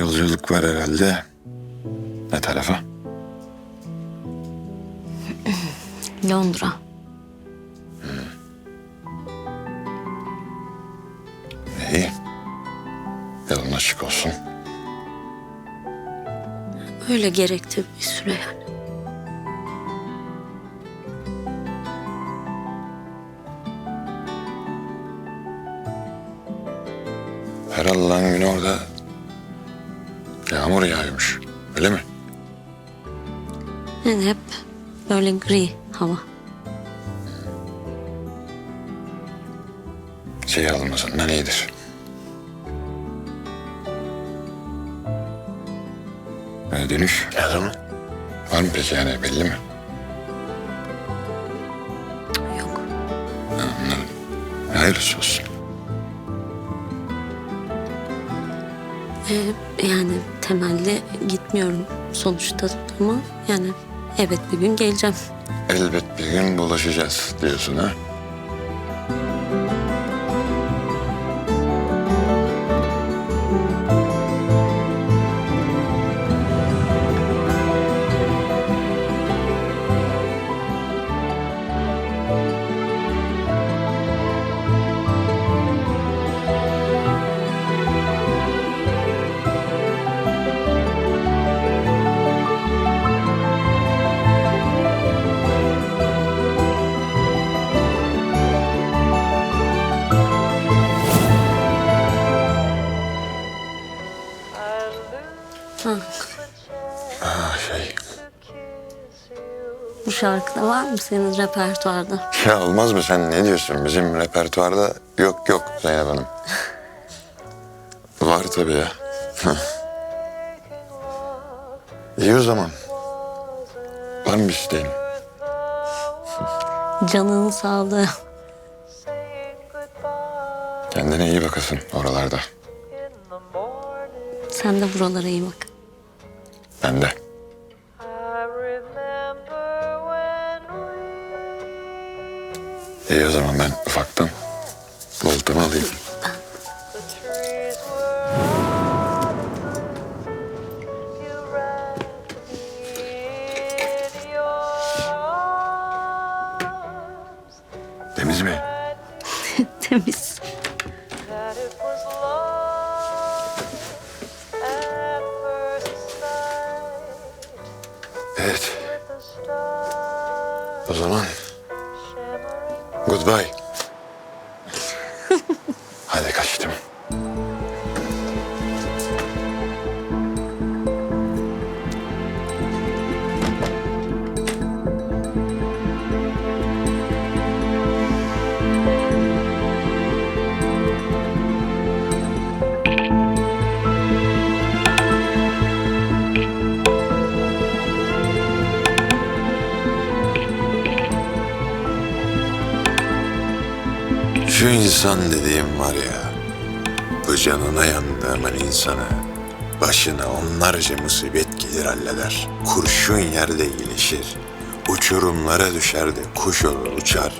Yolculuk var herhalde. Ne tarafa? Londra. İyi. Yolun açık olsun. Öyle gerekti bir süre yani. Her Allah'ın günü orada yağmur yağıyormuş. Öyle mi? Yani hep böyle gri hava. Şey almasından iyidir. Ee, dönüş ne zaman? Var mı peki yani belli mi? Yok. Anladım. Hayırlısı olsun. Ee, yani temelli gitmiyorum sonuçta ama yani evet bir gün geleceğim. Elbet bir gün bulaşacağız diyorsun ha? Bu şarkıda var mı senin repertuarda? Ya olmaz mı sen ne diyorsun? Bizim repertuarda yok yok Zeynep Hanım. Var tabii ya. İyi o zaman. Var mı bir isteğin? Canının sağlığı. Kendine iyi bakasın oralarda. Sen de buralara iyi bak. Ben de. İyi o zaman ben ufaktan voltamı alayım. Temiz mi? Temiz. Evet. O zaman goodbye. Şu insan dediğim var ya, bu canına yandığımın insanı, başına onlarca musibet gelir halleder. Kurşun yerde iyileşir, uçurumlara düşer de kuş olur uçar.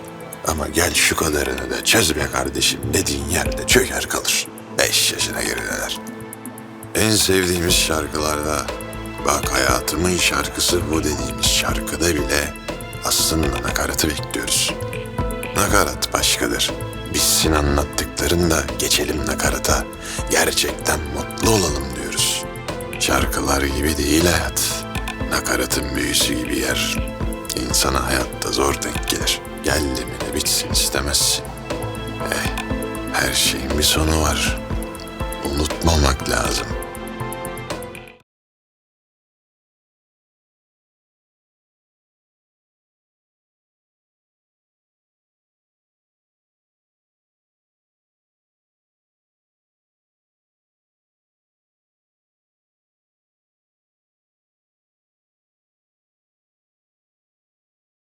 Ama gel şu kadarını da çöz be kardeşim dediğin yerde çöker kalır. Beş yaşına geriler. En sevdiğimiz şarkılarda, bak hayatımın şarkısı bu dediğimiz şarkıda bile aslında nakaratı bekliyoruz. Nakarat başkadır. Bitsin anlattıkların da geçelim nakarata. Gerçekten mutlu olalım diyoruz. Şarkılar gibi değil hayat. Nakaratın büyüsü gibi yer. İnsana hayatta zor denk gelir. Geldi mi de bitsin istemezsin. Eh, her şeyin bir sonu var. Unutmamak lazım.